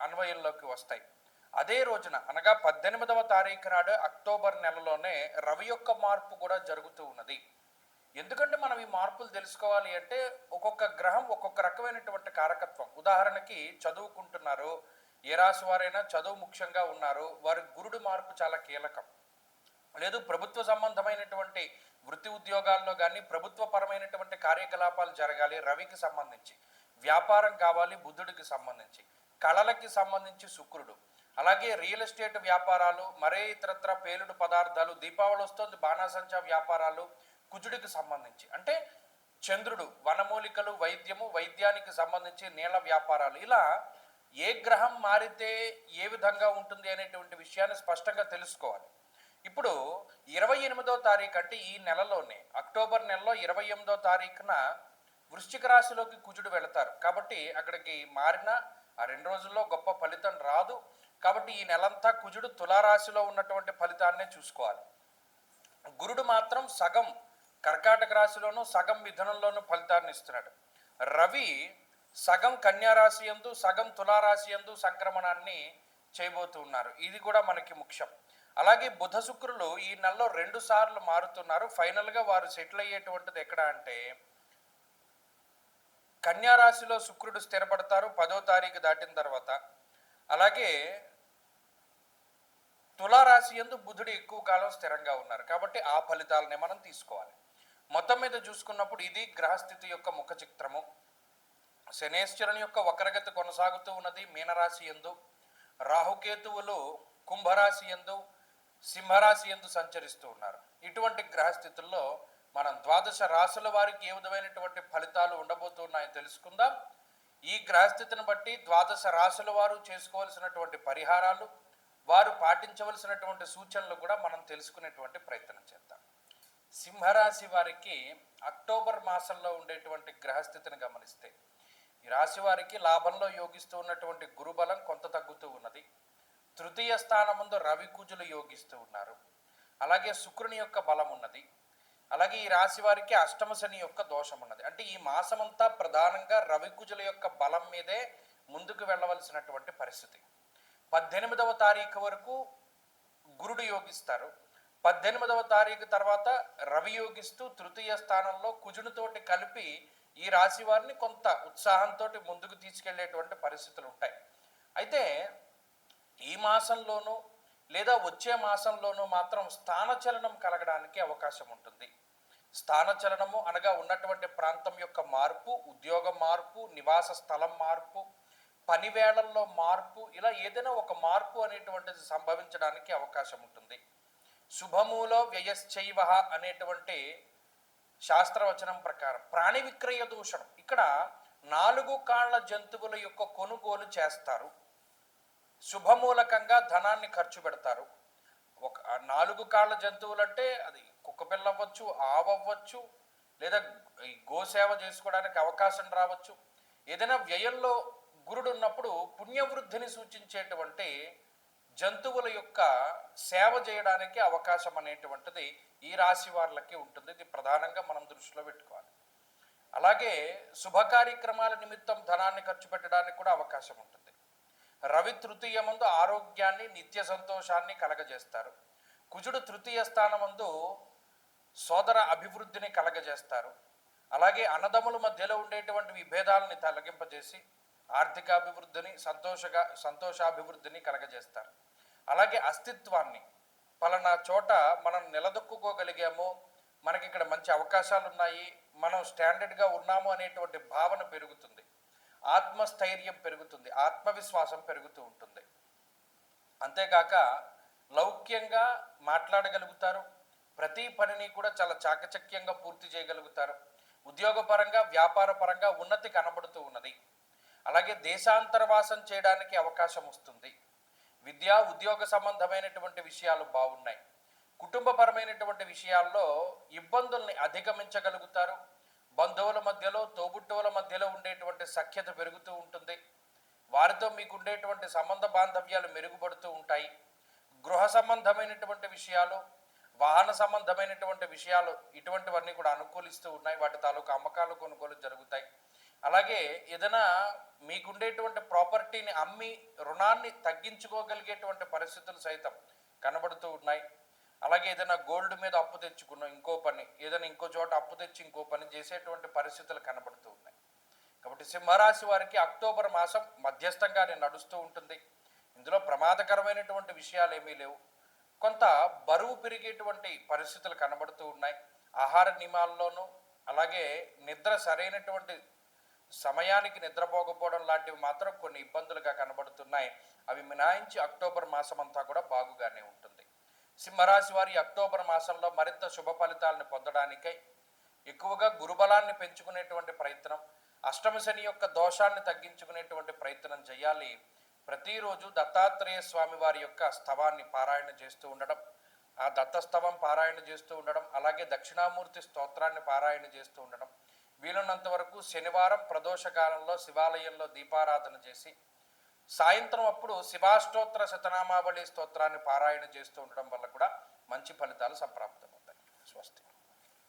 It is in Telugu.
అన్వయంలోకి వస్తాయి. అదే రోజున అనగా పద్దెనిమిదవ తారీఖు నాడు అక్టోబర్ నెలలోనే రవి యొక్క మార్పు కూడా జరుగుతూ ఉన్నది. ఎందుకంటే మనం ఈ మార్పులు తెలుసుకోవాలి అంటే ఒక్కొక్క గ్రహం ఒక్కొక్క రకమైనటువంటి కారకత్వం. ఉదాహరణకి చదువుకుంటున్నారు ఏ రాశి వారైనా చదువు ముఖ్యంగా ఉన్నారు వారి గురుడు మార్పు చాలా కీలకం. లేదు ప్రభుత్వ సంబంధమైనటువంటి వృత్తి ఉద్యోగాల్లో కానీ ప్రభుత్వ పరమైనటువంటి కార్యకలాపాలు జరగాలి రవికి సంబంధించి. వ్యాపారం కావాలి బుద్ధుడికి సంబంధించి. కళలకి సంబంధించి శుక్రుడు. అలాగే రియల్ ఎస్టేట్ వ్యాపారాలు మరే ఇతరత్ర పేలుడు పదార్థాలు దీపావళి వస్తుంది బాణాసంచా వ్యాపారాలు కుజుడికి సంబంధించి. అంటే చంద్రుడు వనమూలికలు వైద్యము వైద్యానికి సంబంధించి నీళ్ళ వ్యాపారాలు. ఇలా ఏ గ్రహం మారితే ఏ విధంగా ఉంటుంది అనేటువంటి విషయాన్ని స్పష్టంగా తెలుసుకోవాలి. ఇప్పుడు ఇరవై ఎనిమిదో తారీఖు అంటే ఈ నెలలోనే అక్టోబర్ నెలలో ఇరవై ఎనిమిదో తారీఖున వృశ్చిక రాశిలోకి కుజుడు వెళతారు. కాబట్టి అక్కడికి మారిన ఆ రెండు రోజుల్లో గొప్ప ఫలితం రాదు. కాబట్టి ఈ నెలంతా కుజుడు తులారాశిలో ఉన్నటువంటి ఫలితాన్నే చూసుకోవాలి. గురుడు మాత్రం సగం కర్కాటక రాశిలోను సగం మిథునంలోను ఫలితాన్ని ఇస్తున్నాడు. రవి సగం కన్యారాశి ఎందు యందు సగం తులారాశి యందు సంక్రమణాన్ని చేయబోతూ ఉన్నారు. ఇది కూడా మనకి ముఖ్యం. అలాగే బుధ శుక్రులు ఈ నెలలో రెండు సార్లు మారుతున్నారు. ఫైనల్గా వారు సెటిల్ అయ్యేటువంటిది ఎక్కడ అంటే కన్యా రాశిలో శుక్రుడు స్థిరపడతారు పదో తారీఖు దాటిన తర్వాత. అలాగే తులారాశి ఎందు బుధుడు ఎక్కువ కాలం స్థిరంగా ఉన్నారు. కాబట్టి ఆ ఫలితాలనే మనం తీసుకోవాలి. మొత్తం మీద చూసుకున్నప్పుడు ఇది గ్రహస్థితి యొక్క ముఖ చిత్రము. శనేశ్వరుని యొక్క వక్రగతి కొనసాగుతూ ఉన్నది మీనరాశి ఎందు రాహుకేతువులు కుంభరాశి ఎందు సింహరాశి ఎందు సంచరిస్తూ ఉన్నారు. ఇటువంటి గ్రహస్థితుల్లో మనం ద్వాదశ రాశుల వారికి ఏ విధమైనటువంటి ఫలితాలు ఉండబోతున్నాయో తెలుసుకుందాం. ఈ గ్రహస్థితిని బట్టి ద్వాదశ రాసుల వారు చేసుకోవాల్సినటువంటి పరిహారాలు వారు పాటించవలసినటువంటి సూచనలు కూడా మనం తెలుసుకునేటువంటి ప్రయత్నం చేద్దాం. సింహరాశి వారికి అక్టోబర్ మాసంలో ఉండేటువంటి గ్రహస్థితిని గమనిస్తే ఈ రాశి వారికి లాభంలో యోగిస్తూ ఉన్నటువంటి గురుబలం కొంత తగ్గుతూ ఉన్నది. తృతీయ స్థానం ముందు రవికుజులు యోగిస్తూ ఉన్నారు. అలాగే శుక్రుని యొక్క బలం ఉన్నది. అలాగే ఈ రాశి వారికి అష్టమ శని యొక్క దోషం ఉన్నది. అంటే ఈ మాసమంతా ప్రధానంగా రవి కుజుల యొక్క బలం మీదే ముందుకు వెళ్ళవలసినటువంటి పరిస్థితి. పద్దెనిమిదవ తారీఖు వరకు గురుడు యోగిస్తారు. పద్దెనిమిదవ తారీఖు తర్వాత రవి యోగిస్తూ తృతీయ స్థానంలో కుజునితోటి కలిపి ఈ రాశి వారిని కొంత ఉత్సాహంతో ముందుకు తీసుకెళ్ళేటువంటి పరిస్థితులు ఉంటాయి. అయితే ఈ మాసంలోనూ లేదా వచ్చే మాసంలోనూ మాత్రం స్థానచలనం కలగడానికి అవకాశం ఉంటుంది. స్థానచలనము అనగా ఉన్నటువంటి ప్రాంతం యొక్క మార్పు ఉద్యోగ మార్పు నివాస స్థలం మార్పు పని వేళల్లో మార్పు ఇలా ఏదైనా ఒక మార్పు అనేటువంటిది సంభవించడానికి అవకాశం ఉంటుంది. శుభములో వ్యయశ్చైవ అనేటువంటి శాస్త్రవచనం ప్రకారం ప్రాణి విక్రయ దూషణం. ఇక్కడ నాలుగు కాళ్ళ జంతువుల యొక్క కొనుగోలు చేస్తారు. శుభమూలకంగా ధనాన్ని ఖర్చు పెడతారు. ఒక నాలుగు కాళ్ళ జంతువులు అంటే అది కుక్కపిల్ల అవ్వచ్చు ఆవవ్వచ్చు లేదా ఈ గోసేవ చేసుకోవడానికి అవకాశం రావచ్చు. ఏదైనా వ్యయంలో గురుడు ఉన్నప్పుడు పుణ్యవృద్ధిని సూచించేటువంటి జంతువుల యొక్క సేవ చేయడానికి అవకాశం అనేటువంటిది ఈ రాశి వారికి ఉంటుంది. ఇది ప్రధానంగా మనం దృష్టిలో పెట్టుకోవాలి. అలాగే శుభ కార్యక్రమాల నిమిత్తం ధనాన్ని ఖర్చు పెట్టడానికి కూడా అవకాశం ఉంటుంది. రవి తృతీయ ముందు ఆరోగ్యాన్ని నిత్య సంతోషాన్ని కలగజేస్తారు. కుజుడు తృతీయ స్థానమందు సోదర అభివృద్ధిని కలగజేస్తారు. అలాగే అన్నదమ్ముల మధ్యలో ఉండేటువంటి విభేదాలని తొలగింపజేసి ఆర్థికాభివృద్ధిని సంతోషగా సంతోషాభివృద్ధిని కలగజేస్తారు. అలాగే అస్తిత్వాన్ని పలానా చోట మనం నిలదొక్కుకోగలిగాము మనకి ఇక్కడ మంచి అవకాశాలు ఉన్నాయి మనం స్టాండర్డ్గా ఉన్నాము అనేటువంటి భావన పెరుగుతుంది. ఆత్మస్థైర్యం పెరుగుతుంది ఆత్మవిశ్వాసం పెరుగుతూ ఉంటుంది. అంతేకాక లౌక్యంగా మాట్లాడగలుగుతారు ప్రతి పనిని కూడా చాలా చాకచక్యంగా పూర్తి చేయగలుగుతారు. ఉద్యోగపరంగా వ్యాపార పరంగా ఉన్నతి కనబడుతూ ఉన్నది. అలాగే దేశాంతరవాసం చేయడానికి అవకాశం వస్తుంది. విద్య ఉద్యోగ సంబంధమైనటువంటి విషయాలు బాగున్నాయి. కుటుంబపరమైనటువంటి విషయాల్లో ఇబ్బందుల్ని అధిగమించగలుగుతారు. బంధువుల మధ్యలో తోబుట్టువుల మధ్యలో ఉండేటువంటి సఖ్యత పెరుగుతూ ఉంటుంది. వారితో మీకు ఉండేటువంటి సంబంధ బాంధవ్యాలు మెరుగుపడుతూ ఉంటాయి. గృహ సంబంధమైనటువంటి విషయాలు వాహన సంబంధమైనటువంటి విషయాలు ఇటువంటివన్నీ కూడా అనుకూలిస్తూ ఉన్నాయి. వాటి తాలూకు అమ్మకాలు కొనుగోలు జరుగుతాయి. అలాగే ఏదైనా మీకుండేటువంటి ప్రాపర్టీని అమ్మి రుణాన్ని తగ్గించుకోగలిగేటువంటి పరిస్థితులు సైతం కనబడుతూ ఉన్నాయి. అలాగే ఏదైనా గోల్డ్ మీద అప్పు తెచ్చుకున్నాం ఇంకో పని ఏదైనా ఇంకో చోట అప్పు తెచ్చి ఇంకో పని చేసేటువంటి పరిస్థితులు కనబడుతూ ఉన్నాయి. కాబట్టి సింహరాశి వారికి అక్టోబర్ మాసం మధ్యస్థంగానే నడుస్తూ ఉంటుంది. ఇందులో ప్రమాదకరమైనటువంటి విషయాలు ఏమీ లేవు. కొంత బరువు పెరిగేటువంటి పరిస్థితులు కనబడుతూ ఉన్నాయి. ఆహార నియమాల్లోనూ అలాగే నిద్ర సరైనటువంటి సమయానికి నిద్రపోకపోవడం లాంటివి మాత్రం కొన్ని ఇబ్బందులుగా కనబడుతున్నాయి. అవి మినాయించి అక్టోబర్ మాసం అంతా కూడా బాగుగానే ఉంటుంది. సింహరాశి వారి అక్టోబర్ మాసంలో మరింత శుభ ఫలితాలను పొందడానికై ఎక్కువగా గురుబలాన్ని పెంచుకునేటువంటి ప్రయత్నం అష్టమ శని యొక్క దోషాన్ని తగ్గించుకునేటువంటి ప్రయత్నం చేయాలి. ప్రతిరోజు దత్తాత్రేయ స్వామి వారి యొక్క స్తవాన్ని పారాయణ చేస్తూ ఉండడం ఆ దత్తస్తవం పారాయణ చేస్తూ ఉండడం అలాగే దక్షిణామూర్తి స్తోత్రాన్ని పారాయణ చేస్తూ ఉండడం వీలున్నంత వరకు శనివారం ప్రదోష కాలంలో శివాలయంలో దీపారాధన చేసి సాయంత్రం అప్పుడు శివాష్టోత్తర శతనామావళి స్తోత్రాన్ని పారాయణ చేస్తూ ఉండడం వల్ల కూడా మంచి ఫలితాలు సంప్రాప్తమవుతాయి. స్వస్తి.